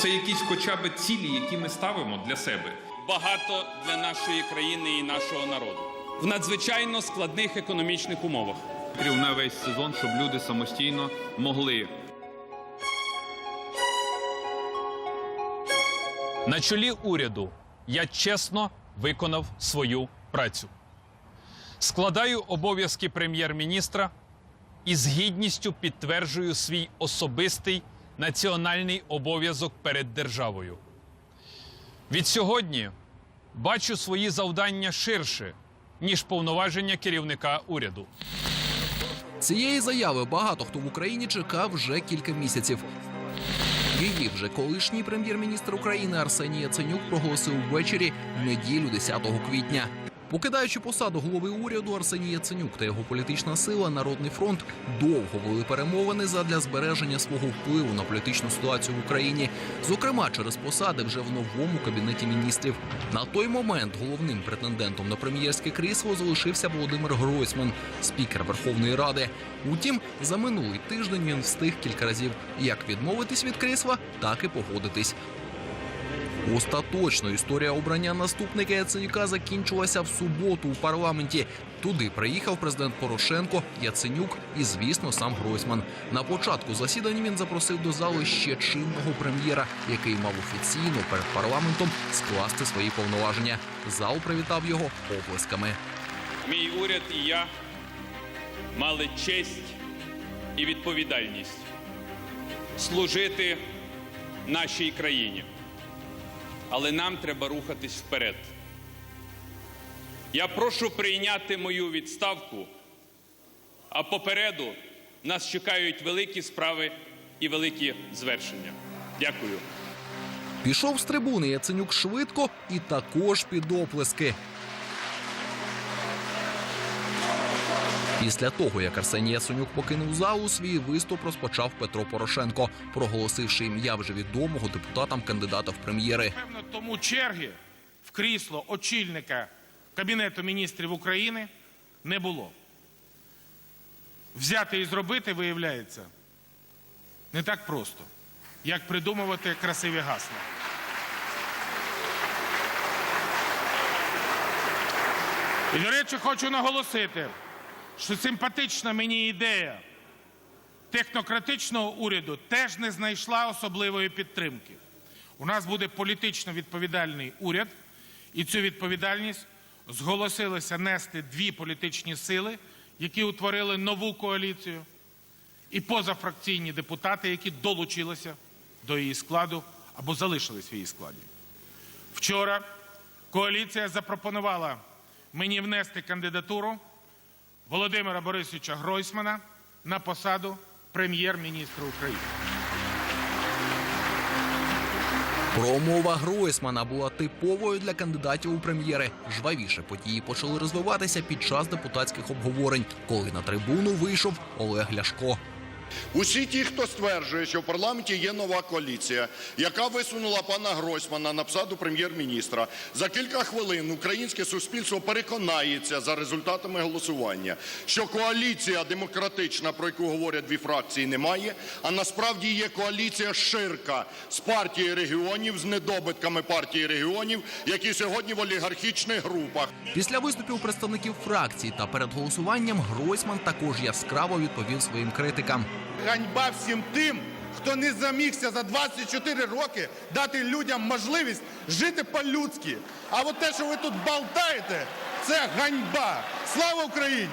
Це якісь хоча б цілі, які ми ставимо для себе. багато для нашої країни і нашого народу в надзвичайно складних економічних умовах. На весь сезон, щоб люди самостійно могли На чолі уряду я чесно виконав свою працю. Складаю обов'язки прем'єр-міністра і з гідністю підтверджую свій особистий національний обов'язок перед державою. Від сьогодні бачу свої завдання ширше, ніж повноваження керівника уряду. Цієї заяви багато хто в Україні чекав вже кілька місяців. Її вже колишній прем'єр-міністр України Арсеній Яценюк проголосив ввечері в неділю 10 квітня. Покидаючи посаду голови уряду, Арсеній Яценюк та його політична сила Народний фронт довго вели перемовини задля збереження свого впливу на політичну ситуацію в Україні, зокрема через посади вже в новому кабінеті міністрів. На той момент головним претендентом на прем'єрське крісло залишився Володимир Гройсман, спікер Верховної Ради. Утім, за минулий тиждень він встиг кілька разів як відмовитись від крісла, так і погодитись. Остаточно історія обрання наступника Яценюка закінчилася в суботу у парламенті. Туди приїхав президент Порошенко, Яценюк і, звісно, сам Гройсман. На початку засідання він запросив до зали ще чинного прем'єра, який мав офіційно перед парламентом скласти свої повноваження. Зал привітав його оплесками. Мій уряд і я мали честь і відповідальність служити нашій країні. Але нам треба рухатись вперед. Я прошу прийняти мою відставку, а попереду нас чекають великі справи і великі звершення. Дякую. Пішов з трибуни Яценюк швидко і також під оплески. Після того, як Арсеній Яценюк покинув залу, свій виступ розпочав Петро Порошенко, проголосивши ім'я вже відомого депутатам кандидата в прем'єри. Певно, тому черги в крісло очільника Кабінету міністрів України не було. Взяти і зробити, виявляється, не так просто, як придумувати красиві гасла. І, до речі, хочу наголосити, що симпатична мені ідея технократичного уряду теж не знайшла особливої підтримки. У нас буде політично відповідальний уряд, і цю відповідальність зголосилися нести дві політичні сили, які утворили нову коаліцію, і позафракційні депутати, які долучилися до її складу або залишились в її складі. Вчора коаліція запропонувала мені внести кандидатуру Володимира Борисовича Гройсмана на посаду прем'єр-міністра України. Промова Гройсмана була типовою для кандидатів у прем'єри. Жвавіше події почали розвиватися під час депутатських обговорень, коли на трибуну вийшов Олег Ляшко. Усі ті, хто стверджує, що в парламенті є нова коаліція, яка висунула пана Гройсмана на посаду прем'єр-міністра, за кілька хвилин українське суспільство переконається за результатами голосування, що коаліція демократична, про яку говорять дві фракції, немає, а насправді є коаліція ширка з партії регіонів, з недобитками партії регіонів, які сьогодні в олігархічних групах. Після виступів представників фракцій та перед голосуванням Гройсман також яскраво відповів своїм критикам. Ганьба всім тим, хто не замігся за 24 роки дати людям можливість жити по-людськи. А от те, що ви тут болтаєте, це ганьба. Слава Україні!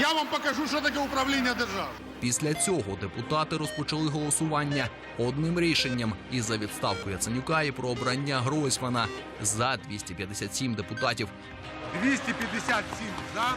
Я вам покажу, що таке управління державою. Після цього депутати розпочали голосування одним рішенням і за відставку Яценюка і про обрання Гройсмана за 257 депутатів. 257 за.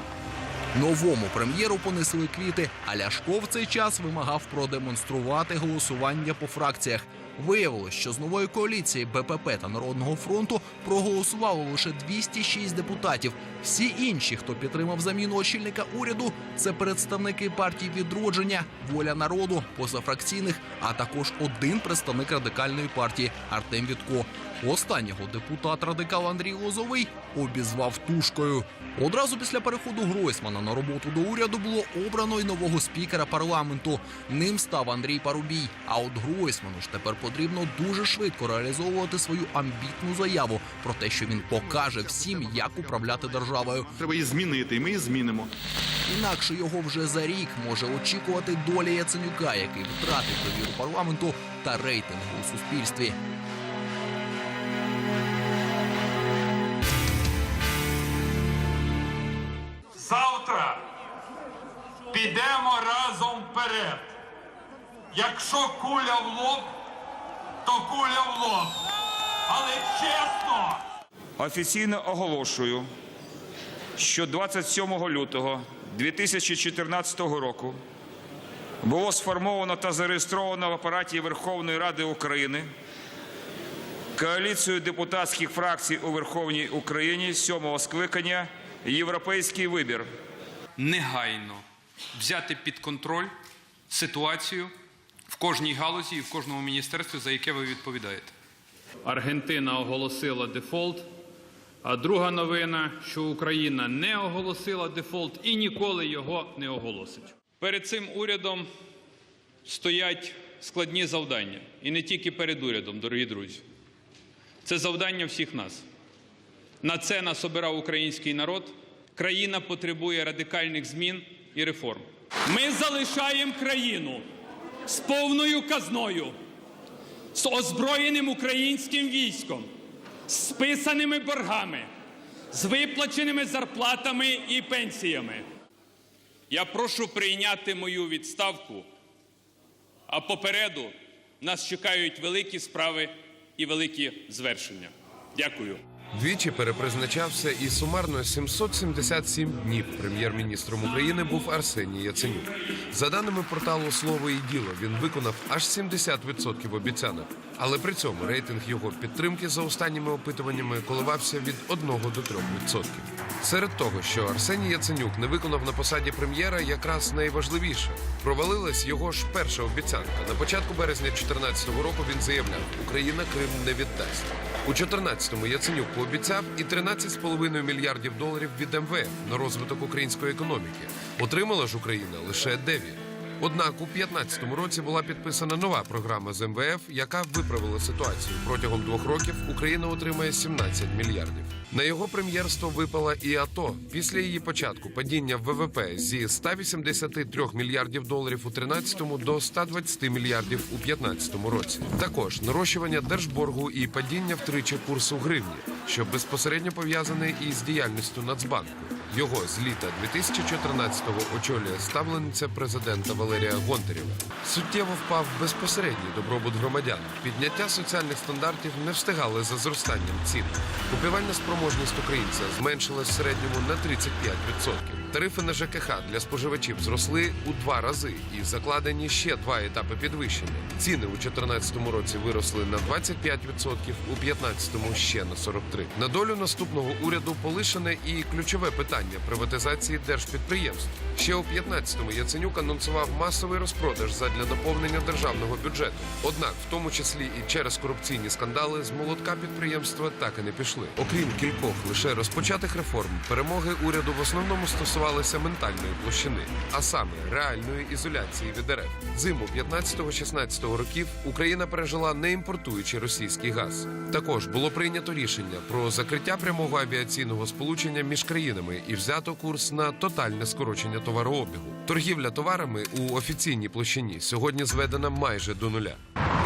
Новому прем'єру понесли квіти, а Ляшко в цей час вимагав продемонструвати голосування по фракціях. Виявилось, що з нової коаліції БПП та Народного фронту проголосувало лише 206 депутатів. Всі інші, хто підтримав заміну очільника уряду, це представники партії відродження, воля народу, позафракційних, а також один представник радикальної партії Артем Вітко. Останнього депутат радикал Андрій Лозовий обізвав тушкою. Одразу після переходу Гройсмана на роботу до уряду було обрано й нового спікера парламенту. Ним став Андрій Парубій. А от Гройсману ж тепер потрібно дуже швидко реалізовувати свою амбітну заяву про те, що він покаже всім, як управляти державою. Треба її змінити, і ми її змінимо. Інакше його вже за рік може очікувати доля Яценюка, який втратив довіру парламенту та рейтинг у суспільстві. Завтра підемо разом вперед. Якщо куля в лоб, то куля в лоб. Але чесно. Офіційно оголошую, що 27 лютого 2014 року було сформовано та зареєстровано в апараті Верховної Ради України коаліцію депутатських фракцій у Верховній Україні сьомого скликання Європейський вибір. Негайно взяти під контроль ситуацію в кожній галузі і в кожному міністерстві, за яке ви відповідаєте. Аргентина оголосила дефолт. А друга новина, що Україна не оголосила дефолт і ніколи його не оголосить. Перед цим урядом стоять складні завдання. І не тільки перед урядом, дорогі друзі. Це завдання всіх нас. На це нас обирав український народ. Країна потребує радикальних змін і реформ. Ми залишаємо країну з повною казною, з озброєним українським військом, з списаними боргами, з виплаченими зарплатами і пенсіями. Я прошу прийняти мою відставку, а попереду нас чекають великі справи і великі звершення. Дякую. Двічі перепризначався і сумарно 777 днів прем'єр-міністром України був Арсеній Яценюк. За даними порталу Слово і діло, він виконав аж 70% обіцянок. Але при цьому рейтинг його підтримки за останніми опитуваннями коливався від 1 до 3%. Серед того, що Арсеній Яценюк не виконав на посаді прем'єра, якраз найважливіше провалилась його ж перша обіцянка. На початку березня 2014 року він заявляв, Україна Крим не віддасть. У 2014-му Яценюк пообіцяв і 13,5 мільярдів доларів від МВФ на розвиток української економіки. Отримала ж Україна лише 9. Однак у 2015 році була підписана нова програма з МВФ, яка виправила ситуацію. Протягом двох років Україна отримає 17 мільярдів. На його прем'єрство випала і АТО. Після її початку падіння ВВП зі 183 мільярдів доларів у 13-му до 120 мільярдів у 15-му році. Також нарощування держборгу і падіння втричі курсу гривні, що безпосередньо пов'язане із діяльністю Нацбанку. Його з літа 2014-го очолює ставлениця президента Валерія Гонтарєва. Суттєво впав безпосередній добробут громадян. Підняття соціальних стандартів не встигали за зростанням цін. Купівельна спроможність українця зменшилась в середньому на 35%. Тарифи на ЖКХ для споживачів зросли у два рази і закладені ще два етапи підвищення. Ціни у 2014 році виросли на 25%, у 2015 ще на 43%. На долю наступного уряду полишене і ключове питання приватизації держпідприємств. Ще у 15-му Яценюк анонсував масовий розпродаж задля наповнення державного бюджету. Однак, в тому числі і через корупційні скандали, з молотка підприємства так і не пішли. Окрім кількох лише розпочатих реформ, перемоги уряду в основному стосувалися ментальної площини, а саме реальної ізоляції від РФ. Зиму 15-16 років Україна пережила не імпортуючи російський газ. Також було прийнято рішення про закриття прямого авіаційного сполучення між країнами і взято курс на тотальне скорочення товарообігу. Торгівля товарами у офіційній площині сьогодні зведена майже до нуля.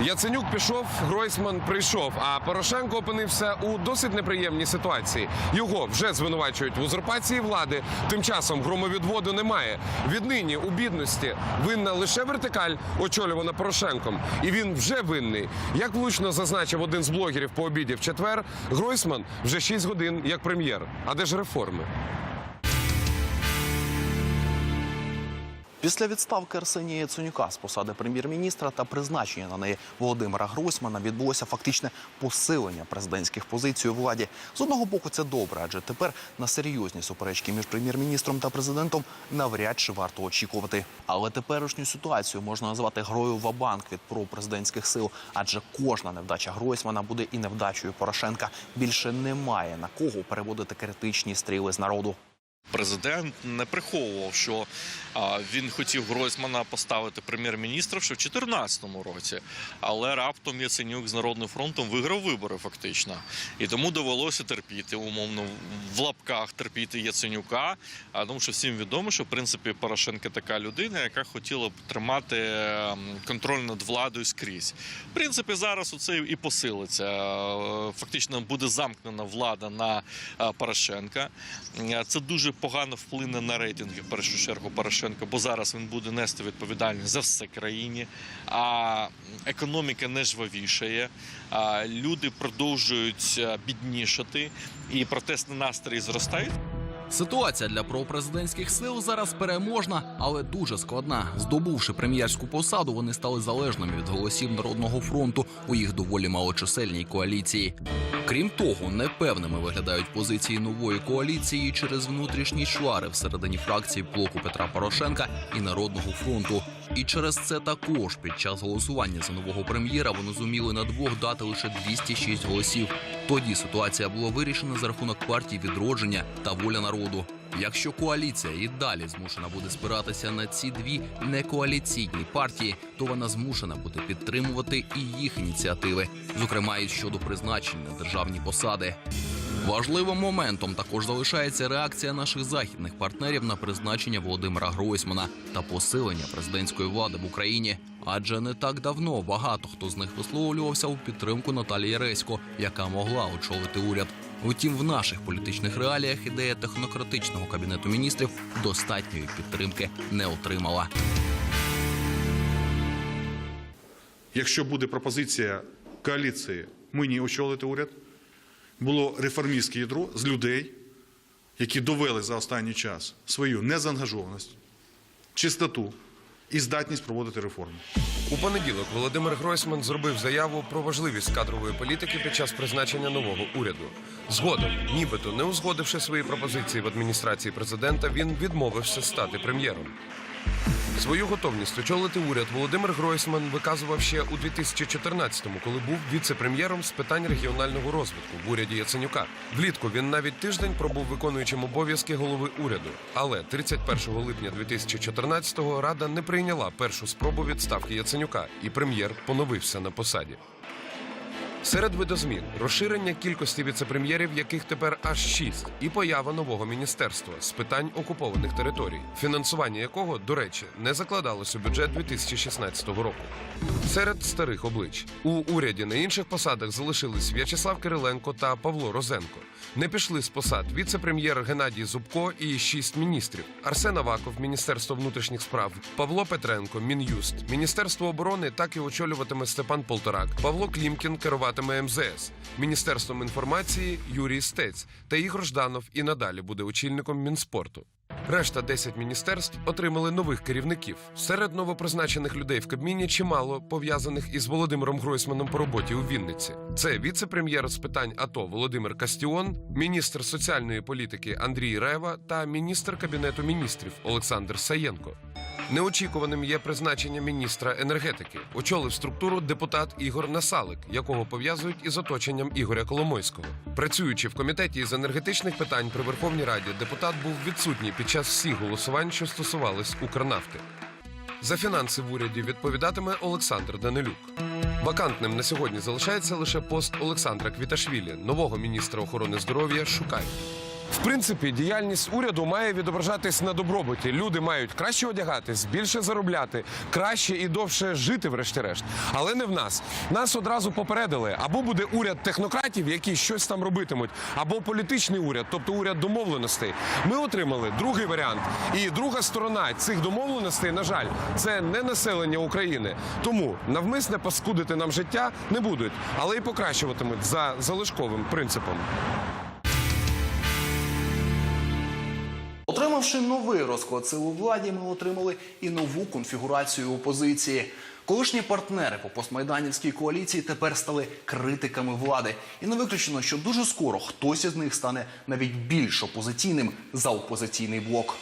Яценюк пішов, Гройсман прийшов. А Порошенко опинився у досить неприємній ситуації. Його вже звинувачують в узурпації влади. Тим часом громовідводу немає. Віднині у бідності винна лише вертикаль, очолювана Порошенком, і він вже винний. Як влучно зазначив один з блогерів по обіді в четвер, Гройсман вже 6 годин як прем'єр. А де ж реформи? Після відставки Арсенія Яценюка з посади прем'єр-міністра та призначення на неї Володимира Гройсмана відбулося фактичне посилення президентських позицій у владі. З одного боку, це добре, адже тепер на серйозні суперечки між прем'єр-міністром та президентом навряд чи варто очікувати. Але теперішню ситуацію можна назвати грою вабанк від пропрезидентських сил, адже кожна невдача Гройсмана буде і невдачею Порошенка. Більше немає на кого переводити критичні стріли з народу. Президент не приховував, що він хотів Гройсмана поставити прем'єр-міністра ще в 2014 році, але раптом Яценюк з Народним фронтом виграв вибори фактично. І тому довелося терпіти, умовно, в лапках терпіти Яценюка. А тому що всім відомо, що в принципі Порошенко така людина, яка хотіла б тримати ем, контроль над владою скрізь. В принципі, зараз оце і посилиться. Е, Фактично буде замкнена влада на е, Порошенка. Е, Це дуже погано вплине на рейтинги в першу чергу Порошенка, бо зараз він буде нести відповідальність за все країні. А економіка не жвавішає. Люди продовжують е, біднішати, і протестні настрої зростають. Ситуація для пропрезидентських сил зараз переможна, але дуже складна. Здобувши прем'єрську посаду, вони стали залежними від голосів народного фронту у їх доволі малочисельній коаліції. Крім того, непевними виглядають позиції нової коаліції через внутрішні чвари всередині фракції блоку Петра Порошенка і Народного фронту. І через це також під час голосування за нового прем'єра вони зуміли на двох дати лише 206 голосів. Тоді ситуація була вирішена за рахунок партії відродження та воля народу. Якщо коаліція і далі змушена буде спиратися на ці дві некоаліційні партії, то вона змушена буде підтримувати і їх ініціативи, зокрема і щодо призначень на державні посади. Важливим моментом також залишається реакція наших західних партнерів на призначення Володимира Гройсмана та посилення президентської влади в Україні. Адже не так давно багато хто з них висловлювався у підтримку Наталії Ресько, яка могла очолити уряд. Утім, в наших політичних реаліях ідея технократичного кабінету міністрів достатньої підтримки не отримала. Якщо буде пропозиція коаліції мені очолити уряд, було реформістське ядро з людей, які довели за останній час свою незаангажованість, чистоту і здатність проводити реформи. У понеділок Володимир Гройсман зробив заяву про важливість кадрової політики під час призначення нового уряду. Згодом, нібито не узгодивши свої пропозиції в адміністрації президента, він відмовився стати прем'єром. Свою готовність очолити уряд Володимир Гройсман виказував ще у 2014-му, коли був віце-прем'єром з питань регіонального розвитку в уряді Яценюка. Влітку він навіть тиждень пробув виконуючим обов'язки голови уряду. Але 31 липня 2014-го Рада не прийняла першу спробу відставки Яценюка, і прем'єр поновився на посаді. Серед видозмін розширення кількості віцепрем'єрів, яких тепер аж шість, і поява нового міністерства з питань окупованих територій, фінансування якого, до речі, не закладалось у бюджет 2016 року. Серед старих облич у уряді на інших посадах залишились В'ячеслав Кириленко та Павло Розенко. Не пішли з посад віце-прем'єр Геннадій Зубко і шість міністрів: Арсен Аваков, Міністерство внутрішніх справ, Павло Петренко, Мін'юст, Міністерство оборони так і очолюватиме Степан Полторак, Павло Клімкін керуватиме МЗС, Міністерством інформації Юрій Стець та Ігор Жданов і надалі буде очільником Мінспорту. Решта 10 міністерств отримали нових керівників. Серед новопризначених людей в Кабміні чимало пов'язаних із Володимиром Гройсманом по роботі у Вінниці. Це віце-прем'єр з питань АТО Володимир Кастіон, міністр соціальної політики Андрій Рева та міністр кабінету міністрів Олександр Саєнко. Неочікуваним є призначення міністра енергетики. Очолив структуру депутат Ігор Насалик, якого пов'язують із оточенням Ігоря Коломойського. Працюючи в комітеті з енергетичних питань при Верховній Раді, депутат був відсутній під час всіх голосувань, що стосувались Укрнафти. За фінанси в уряді відповідатиме Олександр Данилюк. Вакантним на сьогодні залишається лише пост Олександра Квіташвілі, нового міністра охорони здоров'я. Шукають. В принципі, діяльність уряду має відображатись на добробуті. Люди мають краще одягатись, більше заробляти, краще і довше жити, врешті-решт. Але не в нас. Нас одразу попередили: або буде уряд технократів, які щось там робитимуть, або політичний уряд, тобто уряд домовленостей. Ми отримали другий варіант. І друга сторона цих домовленостей, на жаль, це не населення України. Тому навмисне паскудити нам життя не будуть, але й покращуватимуть за залишковим принципом. Отримавши новий розклад сил у владі, ми отримали і нову конфігурацію опозиції. Колишні партнери по постмайданівській коаліції тепер стали критиками влади. І не виключено, що дуже скоро хтось із них стане навіть більш опозиційним за опозиційний блок.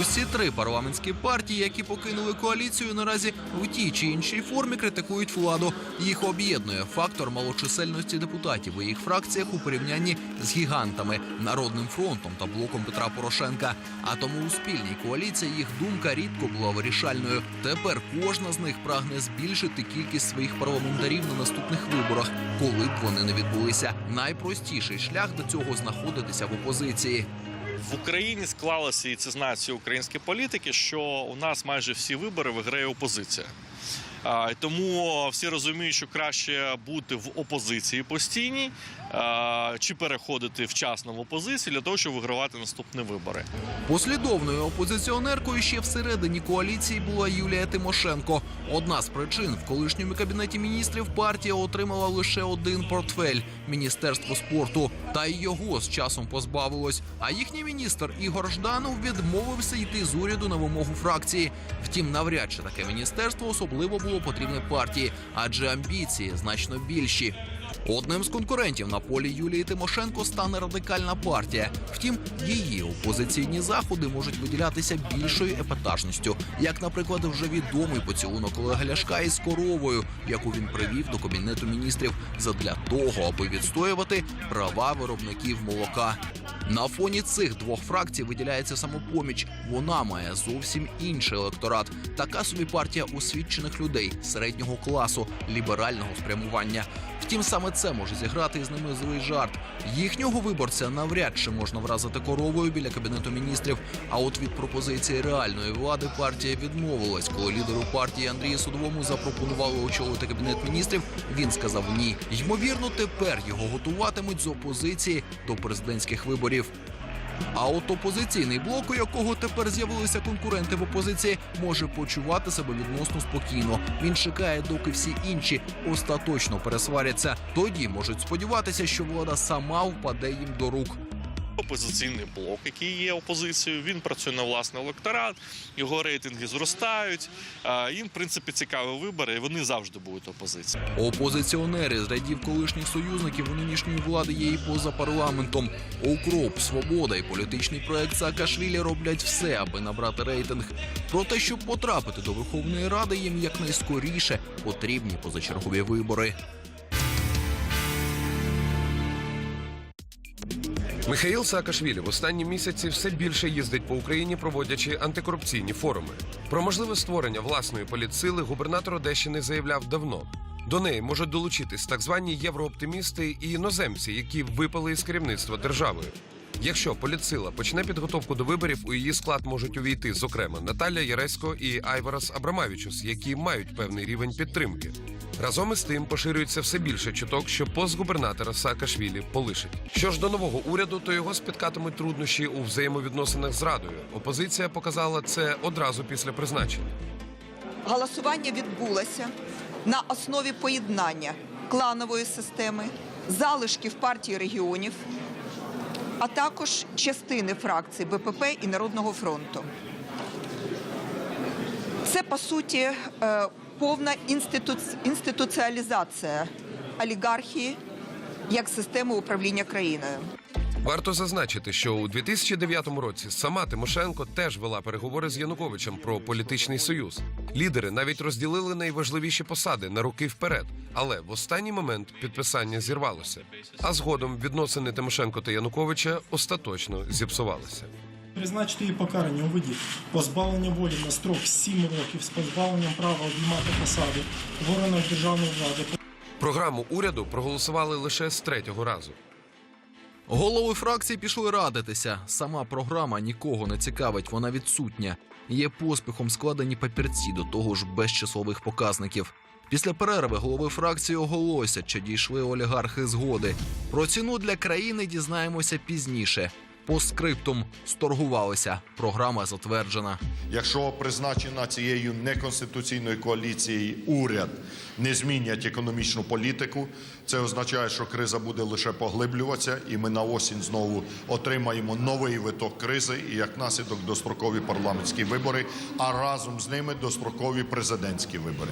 Усі три парламентські партії, які покинули коаліцію, наразі в тій чи іншій формі критикують владу. Їх об'єднує фактор малочисельності депутатів у їх фракціях у порівнянні з гігантами Народним фронтом та блоком Петра Порошенка. А тому у спільній коаліції їх думка рідко була вирішальною. Тепер кожна з них прагне збільшити кількість своїх парламентарів на наступних виборах, коли б вони не відбулися. Найпростіший шлях до цього знаходитися в опозиції. В Україні склалося, і це знають всі українські політики, що у нас майже всі вибори виграє опозиція. Тому всі розуміють, що краще бути в опозиції постійній чи переходити вчасно в опозицію для того, щоб вигравати наступні вибори. Послідовною опозиціонеркою ще всередині коаліції була Юлія Тимошенко. Одна з причин в колишньому кабінеті міністрів партія отримала лише один портфель міністерство спорту. Та й його з часом позбавилось. А їхній міністр Ігор Жданов відмовився йти з уряду на вимогу фракції. Втім, навряд чи таке міністерство особливо було потрібне партії, адже амбіції значно більші. Одним з конкурентів на полі Юлії Тимошенко стане радикальна партія. Втім, її опозиційні заходи можуть виділятися більшою епатажністю, як, наприклад, вже відомий поцілунок Олега Ляшка із коровою, яку він привів до кабінету міністрів задля того, аби відстоювати права виробників молока. На фоні цих двох фракцій виділяється самопоміч. Вона має зовсім інший електорат. Така собі партія освічених людей середнього класу, ліберального спрямування. Втім, саме це може зіграти із ними злий жарт. Їхнього виборця навряд чи можна вразити коровою біля кабінету міністрів. А от від пропозиції реальної влади партія відмовилась, коли лідеру партії Андрію Судовому запропонували очолити кабінет міністрів. Він сказав ні. Ймовірно, тепер його готуватимуть з опозиції до президентських виборів. А от опозиційний блок, у якого тепер з'явилися конкуренти в опозиції, може почувати себе відносно спокійно. Він чекає, доки всі інші остаточно пересваряться. Тоді можуть сподіватися, що влада сама впаде їм до рук. Опозиційний блок, який є опозицією, він працює на власний електорат, його рейтинги зростають. Їм, в принципі, цікаві вибори, і вони завжди будуть опозицією. Опозиціонери з рядів колишніх союзників у нинішньої влади є і поза парламентом. Укроп, свобода і політичний проект Саакашвілі роблять все, аби набрати рейтинг. Проте, щоб потрапити до Верховної Ради, їм якнайскоріше потрібні позачергові вибори. Михаїл Саакашвілі в останні місяці все більше їздить по Україні, проводячи антикорупційні форуми. Про можливе створення власної політсили губернатор Одещини заявляв давно. До неї можуть долучитись так звані єврооптимісти і іноземці, які випали із керівництва державою. Якщо політсила почне підготовку до виборів, у її склад можуть увійти, зокрема, Наталя Яресько і Айварас Абрамавічус, які мають певний рівень підтримки. Разом із тим поширюється все більше чуток, що пост губернатора Саакашвілі полишить. Що ж до нового уряду, то його спіткатимуть труднощі у взаємовідносинах з радою. Опозиція показала це одразу після призначення. Голосування відбулося на основі поєднання кланової системи, залишків партії регіонів, а також частини фракцій БПП і Народного фронту. Це по суті е, повна інститу- інституціалізація олігархії як системи управління країною. Варто зазначити, що у 2009 році сама Тимошенко теж вела переговори з Януковичем про політичний союз. Лідери навіть розділили найважливіші посади на роки вперед, але в останній момент підписання зірвалося. А згодом відносини Тимошенко та Януковича остаточно зіпсувалися. Призначити її покарання у виді позбавлення волі на строк 7 років з позбавленням права обіймати посади в органах державної влади. Програму уряду проголосували лише з третього разу. Голови фракції пішли радитися. Сама програма нікого не цікавить, вона відсутня. Є поспіхом складені папірці до того ж без числових показників. Після перерви голови фракції оголосять, чи дійшли олігархи згоди. Про ціну для країни дізнаємося пізніше. По скриптум сторгувалися. Програма затверджена. Якщо призначена цією неконституційною коаліцією уряд не змінять економічну політику, це означає, що криза буде лише поглиблюватися, і ми на осінь знову отримаємо новий виток кризи і як наслідок дострокові парламентські вибори, а разом з ними дострокові президентські вибори.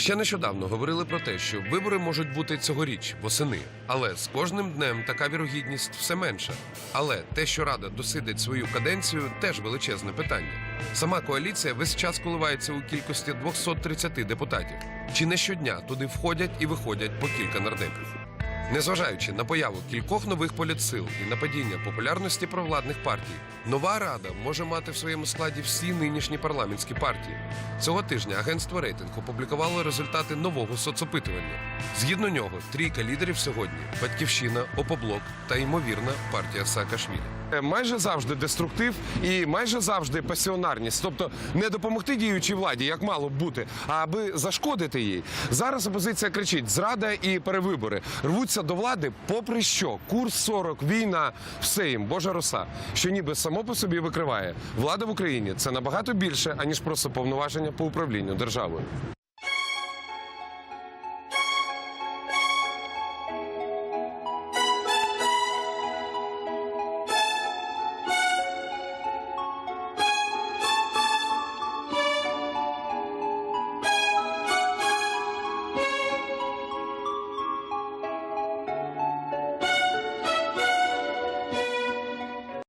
Ще нещодавно говорили про те, що вибори можуть бути цьогоріч восени, але з кожним днем така вірогідність все менша. Але те, що рада досидить свою каденцію, теж величезне питання. Сама коаліція весь час коливається у кількості 230 депутатів. Чи не щодня туди входять і виходять по кілька нардепів? Незважаючи на появу кількох нових політсил і на падіння популярності провладних партій, нова рада може мати в своєму складі всі нинішні парламентські партії. Цього тижня агентство рейтинг опублікувало результати нового соцопитування. Згідно нього, трійка лідерів сьогодні батьківщина, опоблок та ймовірна партія Саакашвілі. Е, Майже завжди деструктив і майже завжди пасіонарність, тобто не допомогти діючій владі, як мало б бути, а аби зашкодити їй. Зараз опозиція кричить: зрада і перевибори рвуться до влади, попри що курс 40, війна, все їм божа роса, що ніби само по собі викриває. Влада в Україні це набагато більше аніж просто повноваження по управлінню державою.